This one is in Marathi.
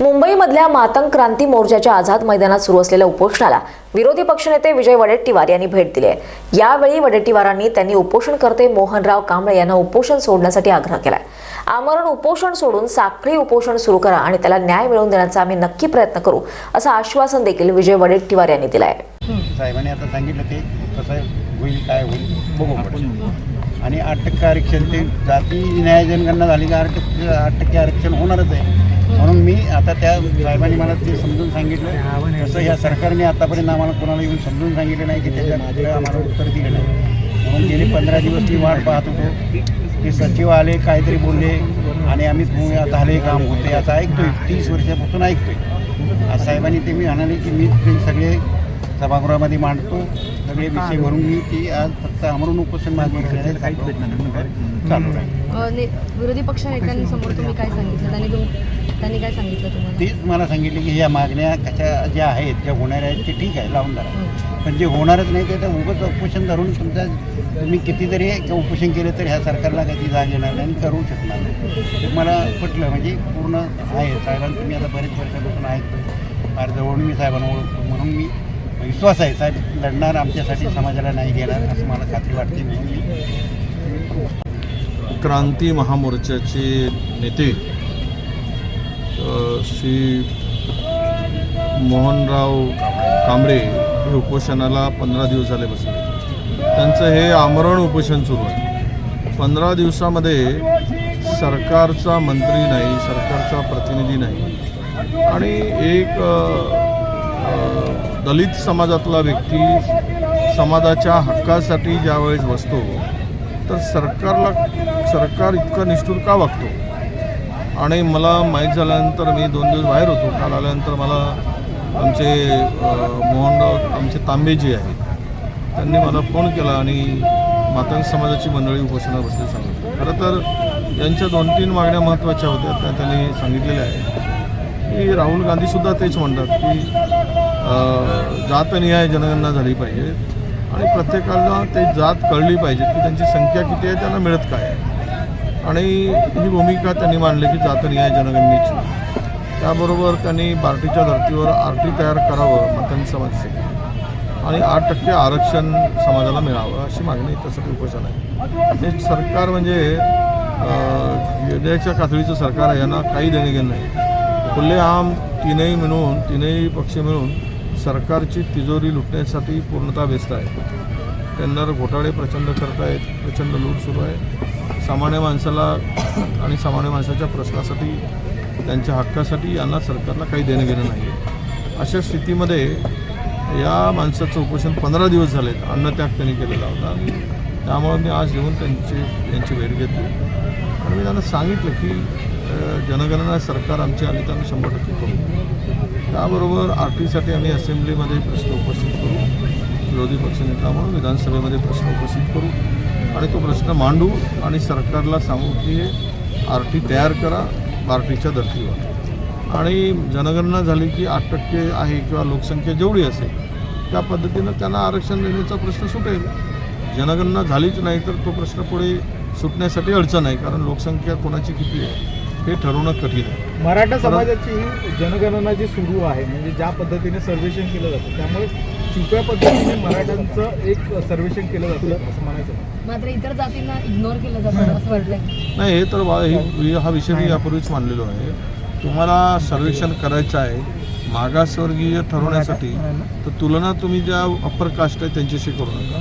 मुंबईमधल्या मातंग क्रांती मोर्चाच्या आझाद मैदानात सुरू असलेल्या उपोषणाला विरोधी पक्षनेते विजय वडेट्टीवार यांनी भेट दिली आहे. यावेळी वडेट्टीवारांनी त्यांनी उपोषणकर्ते मोहनराव कांबळे यांना उपोषण सोडण्यासाठी आग्रह केलाय. आमरण उपोषण सोडून साखळी उपोषण सुरू करा आणि त्याला न्याय मिळवून देण्याचा आम्ही नक्की प्रयत्न करू असं आश्वासन देखील विजय वडेट्टीवार यांनी दिलं आहे साहेबांनी आता सांगितलं ते कसं होईल काय होईल बघू आपण. आणि आठ टक्के आरक्षण ते जाती न्याय जनगणना झाली की आठ टक्के आठ टक्के आरक्षण होणारच आहे. म्हणून मी आता त्या साहेबांनी मला ते समजून सांगितलं तसं या सरकारने आतापर्यंत आम्हाला कोणाला येऊन समजून सांगितलं नाही की त्याच्यात आम्हाला उत्तर दिलं नाही. म्हणून गेले पंधरा दिवस मी वाट पाहत होतो. ते सचिव आले काहीतरी बोलले आणि आम्ही "हो, झाले काम होते. असं ऐकतोय. तीस वर्षापासून ऐकतोय. आज साहेबांनी ते मी म्हणाले की मी ते सगळे सभागृहामध्ये मांडतो. सगळे विषय भरून मी ती आज फक्त अमरून उपोषण मागणी चालू आहे विरोधी पक्ष नेत्यांसमोर तुम्ही काय सांगितलं? त्यांनी त्यांनी काय सांगितलं तुम्हाला? तीच मला सांगितलं की ह्या मागण्या कशा ज्या आहेत ज्या होणाऱ्या आहेत ते ठीक आहे लावून धरा. पण जे होणारच नाही ते तर उगच उपोषण धरून तुमच्या तुम्ही किती जरी उपोषण केलं तर ह्या सरकारला काही जाग येणार नाही आणि करू शकणार नाही. ते मला पटलं म्हणजे पूर्ण आहे. साहेबांना तुम्ही आता बरेच वर्षापासून ऐकतो फार जवळून मी साहेबांना ओळखतो म्हणून मी विश्वास आहे साहेब लढणार आमच्यासाठी समाजाला नाही देणार असं मला खात्री वाटते म्हणून मी क्रांती महामोर्चाचे नेते श्री मोहनराव कांबळे हे उपोषणाला पंधरा दिवस झाले बसले. त्यांचं हे आमरण उपोषण सुरू आहे. पंधरा दिवसामध्ये सरकारचा मंत्री नाही सरकारचा प्रतिनिधी नाही. आणि एक दलित समाजातला व्यक्ती समाजाच्या हक्कासाठी ज्यावेळेस बसतो तर सरकारला सरकार इतकं निष्ठूर का वागतो? आणि मला माहीत झाल्यानंतर मी दोन दिवस बाहेर होतो. काल आल्यानंतर मला आमचे मोहनराव आमचे तांबेजी आहेत त्यांनी मला फोन केला आणि मातंग समाजाची मंडळी उपोषणा बसली सांगितलं. खरं तर यांच्या दोन तीन मागण्या महत्त्वाच्या होत्या त्या त्यांनी सांगितलेल्या आहेत. की राहुल गांधीसुद्धा तेच म्हणतात की जातनिहाय जनगणना झाली पाहिजे आणि प्रत्येकाला ते जात कळली पाहिजे की त्यांची संख्या किती आहे त्यांना मिळत काय आहे. आणि ही भूमिका त्यांनी मांडली की जातनिहाय जनगणनेची. त्याबरोबर त्यांनी बार्टीच्या धर्तीवर आर टी तयार करावं मतंग समाजासाठी आणि आठ टक्के आरक्षण समाजाला मिळावं अशी मागणी त्यासाठी उपोषण आहे. हे सरकार म्हणजे अं, कातळीचं सरकार आहे यांना काही देणे घेणं नाही. खुल्लेआम तीनही मिळून तीनही पक्ष मिळून सरकारची तिजोरी लुटण्यासाठी पूर्णतः व्यस्त आहे. टेंडर घोटाळे प्रचंड करत आहेत प्रचंड लूट सुरू आहे. सामान्य माणसाला आणि सामान्य माणसाच्या प्रश्नासाठी त्यांच्या हक्कासाठी यांना सरकारला काही देणं घेणं नाही आहे अशा स्थितीमध्ये या माणसाचं उपोषण पंधरा दिवस झालेत. अन्नत्याग त्यांनी केलेला होता आणि त्यामुळे मी आज येऊन त्यांची यांची भेट घेतली. आणि मी त्यांना सांगितलं की जनगणना सरकार आमची आली तर आम्ही शंभर टक्के करू. त्याबरोबर आर टीसाठी आम्ही असेंब्लीमध्ये प्रश्न उपस्थित करू. विरोधी पक्षनेता म्हणून विधानसभेमध्ये प्रश्न उपस्थित करू आणि तो प्रश्न मांडू आणि सरकारला सांगू की आर टी तयार करा पार्टीच्या धर्तीवर. आणि जनगणना झाली की आठ टक्के आहे किंवा लोकसंख्या जेवढी असेल त्या पद्धतीनं त्यांना आरक्षण देण्याचा प्रश्न सुटेल. जनगणना झालीच नाही तर तो प्रश्न पुढे सुटण्यासाठी अडचण आहे कारण लोकसंख्या कोणाची किती आहे? हे ठरवणं कठीण आहे. मराठा समाजाची ही जनगणना जी सुरू आहे म्हणजे ज्या पद्धतीने सर्वेक्षण केलं जातं त्यामुळे छुप्या पद्धतीने मराठ्यांचं एक सर्वेक्षण केलं जातं असं म्हणायचं मात्र इतर जातींना इग्नोर केलं जातं असं वाटतंय. नाही हे तर हे- हा विषय मी यापूर्वीच मांडलेलो आहे. तुम्हाला सर्वेक्षण करायचं आहे मागासवर्गीय ठरवण्यासाठी तर तुलना तुम्ही ज्या अप्पर कास्ट आहे त्यांच्याशी करू नका.